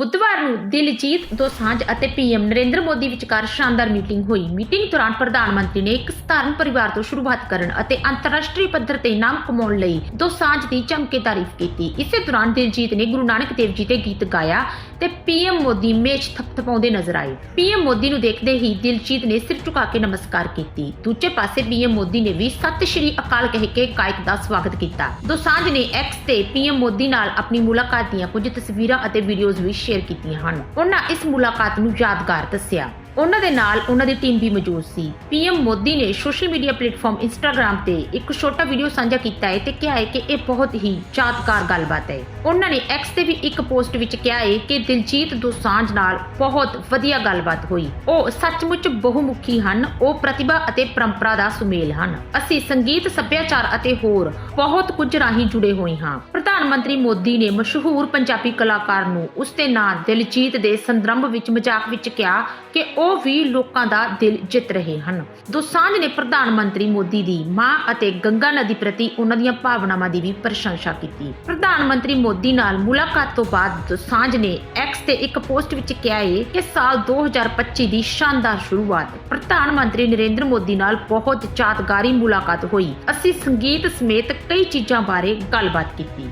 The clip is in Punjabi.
ਬੁੱਧਵਾਰ ਨੂੰ ਦਿਲਜੀਤ ਦੋਸਾਂਝ ਅਤੇ ਪੀਐਮ ਨਰਿੰਦਰ ਮੋਦੀ ਵਿਚਕਾਰ ਸ਼ਾਨਦਾਰ ਮੀਟਿੰਗ ਹੋਈ। ਮੀਟਿੰਗ ਦੌਰਾਨ ਪ੍ਰਧਾਨ ਮੰਤਰੀ ਨੇ ਇੱਕ ਸਧਾਰਨ ਪਰਿਵਾਰ ਤੋਂ ਸ਼ੁਰੂਆਤ ਕਰਨ ਅਤੇ ਅੰਤਰਰਾਸ਼ਟਰੀ ਪੱਧਰ ਤੇ ਨਾਮ ਕਮਾਉਣ ਲਈ ਦੋਸਾਂਝ ਦੀ ਚਮਕੇ ਤਾਰੀਫ ਕੀਤੀ। ਇਸੇ ਦੌਰਾਨ ਦਿਲਜੀਤ ਨੇ ਗੁਰੂ ਨਾਨਕ ਦੇਵ ਜੀ ਤੇ ਗੀਤ ਗਾਇਆ ਤੇ ਪੀਐਮ ਮੋਦੀ ਮੇਚ ਥਪਥਪਾਉਂਦੇ ਨਜ਼ਰ ਆਏ। ਪੀਐਮ ਮੋਦੀ ਨੂੰ ਦੇਖਦੇ ਹੀ ਦਿਲਜੀਤ ਨੇ ਸਿਰ ਝੁਕਾ ਕੇ ਨਮਸਕਾਰ ਕੀਤੀ। ਦੂਜੇ ਪਾਸੇ ਪੀਐਮ ਮੋਦੀ ਨੇ ਵੀ ਸਤਿ ਸ਼੍ਰੀ ਅਕਾਲ ਕਹਿ ਕੇ ਗਾਇਕ ਦਾ ਸਵਾਗਤ ਕੀਤਾ। ਦੋਸਾਂਝ ਨੇ ਐਕਸ ਤੇ ਪੀਐਮ ਮੋਦੀ ਨਾਲ ਆਪਣੀ ਮੁਲਾਕਾਤ ਦੀਆਂ ਕੁਝ ਤਸਵੀਰਾਂ ਅਤੇ ਵੀਡੀਓਜ਼ ਵੀ ਸ਼ੇਅਰ ਕੀਤੀਆਂ ਹਨ। ਉਹਨਾਂ ਇਸ ਮੁਲਾਕਾਤ ਨੂੰ ਯਾਦਗਾਰ ਦੱਸਿਆ। ਉਹਨਾਂ ਦੇ ਨਾਲ ਉਹਨਾਂ ਦੀ ਟੀਮ ਵੀ ਮੌਜੂਦ ਸੀ। ਪੀਐਮ ਮੋਦੀ ਨੇ ਸੋਸ਼ਲ ਮੀਡੀਆ ਪਲੇਟਫਾਰਮ ਇੰਸਟਾਗ੍ਰam ਤੇ ਇੱਕ ਛੋਟਾ ਵੀਡੀਓ ਸਾਂਝਾ ਕੀਤਾ ਹੈ ਤੇ ਕਿਹਾ ਹੈ ਕਿ ਇਹ ਬਹੁਤ ਹੀ ਯਾਦਗਾਰ ਗੱਲਬਾਤ ਹੈ। ਉਹਨਾਂ ਨੇ ਐਕਸ ਤੇ ਵੀ ਇੱਕ ਪੋਸਟ ਵਿੱਚ ਕਿਹਾ ਹੈ ਕਿ ਦਿਲਜੀਤ ਦੋਸਾਂਝ ਨਾਲ ਬਹੁਤ ਵਧੀਆ ਗੱਲਬਾਤ ਹੋਈ। ਉਹ ਸੱਚਮੁੱਚ ਬਹੁਮੁਖੀ ਹਨ, ਉਹ ਪ੍ਰਤਿਭਾ ਅਤੇ ਪਰੰਪਰਾ ਦਾ ਸੁਮੇਲ ਹਨ। ਅਸੀਂ ਸੰਗੀਤ, ਸੱਭਿਆਚਾਰ ਅਤੇ ਹੋਰ ਬਹੁਤ ਕੁਝ ਰਾਹੀਂ ਜੁੜੇ ਹੋਏ ਹਾਂ। ਪ੍ਰਧਾਨ ਮੰਤਰੀ ਮੋਦੀ ਨੇ ਮਸ਼ਹੂਰ ਪੰਜਾਬੀ ਕਲਾਕਾਰ ਨੂੰ ਉਸ ਦੇ ਨਾਂ ਦਿਲਜੀਤ ਦੇ ਸੰਦਰਭ ਵਿੱਚ ਮਜ਼ਾਕ ਵਿੱਚ ਕਿਹਾ ਕਿ ਉਹ ਵੀ ਲੋਕਾਂ ਦਾ ਦਿਲ ਜਿੱਤ ਰਹੇ ਹਨ। ਦੋਸਾਂਝ ਨੇ ਪ੍ਰਧਾਨ ਮੰਤਰੀ ਮੋਦੀ ਦੀ ਮਾਂ ਅਤੇ ਗੰਗਾ ਨਦੀ ਪ੍ਰਤੀ ਉਹਨਾਂ ਦੀਆਂ ਭਾਵਨਾਵਾਂ ਦੀ ਵੀ ਪ੍ਰਸ਼ੰਸਾ ਕੀਤੀ। ਪ੍ਰਧਾਨ ਮੰਤਰੀ ਮੋਦੀ ਨਾਲ ਮੁਲਾਕਾਤ ਤੋਂ ਬਾਅਦ ਦੋਸਾਂਝ ਨੇ ਐਕਸ ਤੇ ਇੱਕ ਪੋਸਟ ਵਿੱਚ ਕਿਹਾ ਹੈ ਕਿ ਸਾਲ 2025 ਦੀ ਸ਼ਾਨਦਾਰ ਸ਼ੁਰੂਆਤ ਪ੍ਰਧਾਨ ਮੰਤਰੀ ਨਰਿੰਦਰ ਮੋਦੀ ਨਾਲ ਬਹੁਤ ਯਾਦਗਾਰੀ ਮੁਲਾਕਾਤ ਹੋਈ। ਅਸੀਂ ਸੰਗੀਤ ਸਮੇਤ ਕਈ ਚੀਜ਼ਾਂ ਬਾਰੇ ਗੱਲਬਾਤ ਕੀਤੀ।